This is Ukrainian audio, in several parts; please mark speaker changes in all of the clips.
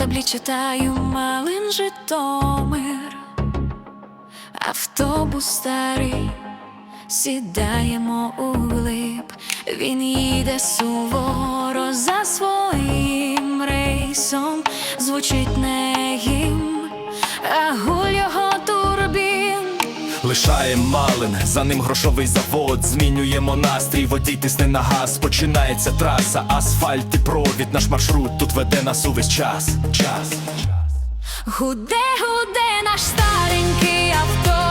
Speaker 1: гуглі читаю малин Житомир, автобус старий, сідаємо у глиб, він їде суворо за своїм рейсом, звучить не гімн,
Speaker 2: Лишаєм малин, за ним грошовий завод. Змінюємо настрій, водій тисне на газ. Починається траса, асфальт і провід. Наш маршрут тут веде нас увесь час. Час.
Speaker 1: Гуде, гуде наш старенький автобус,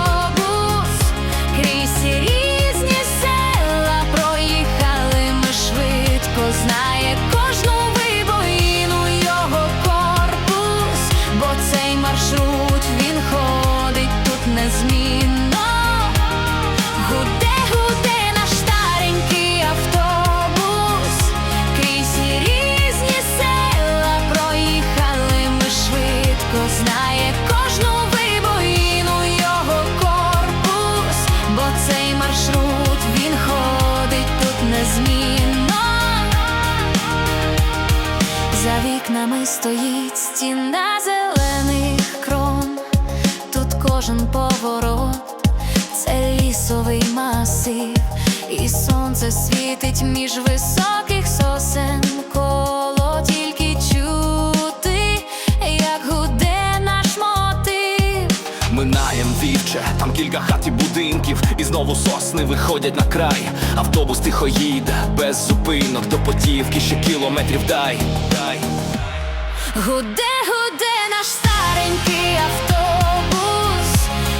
Speaker 1: знає кожну вибоїну його корпус, бо цей маршрут він ходить тут незмінно. За вікнами стоїть стіна зелених крон, тут кожен поворот це лісовий масив, і сонце світить між високих сосен
Speaker 2: Минаєм вівче, там кілька хат і будинків, і знову сосни виходять на край. Автобус тихо їде, без зупинок до потівки, ще кілометрів дай. дай.
Speaker 1: Гуде, гуде наш старенький автобус,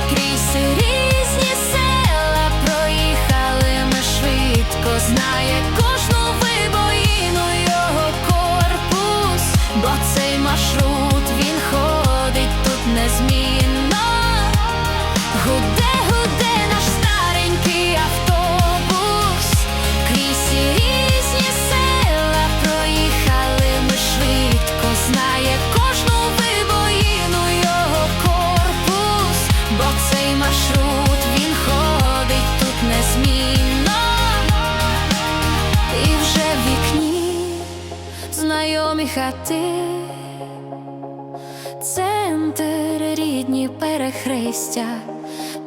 Speaker 1: крізь різні села проїхали ми швидко, знає кожну вибоїну його корпус, бо цей маршрут він ходить бо маршрут він ходить тут незмінно, і вже в вікні знайомі хати. Центр рідні перехрестя,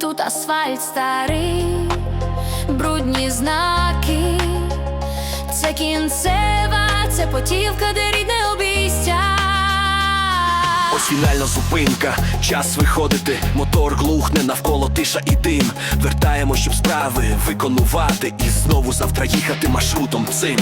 Speaker 1: тут асфальт старий, брудні знаки, це кінцева, це потівка, де рідне.
Speaker 2: Ось фінальна зупинка, час виходити, мотор глухне, навколо тиша і дим. Вертаємо, щоб справи виконувати, і знову завтра їхати маршрутом цим.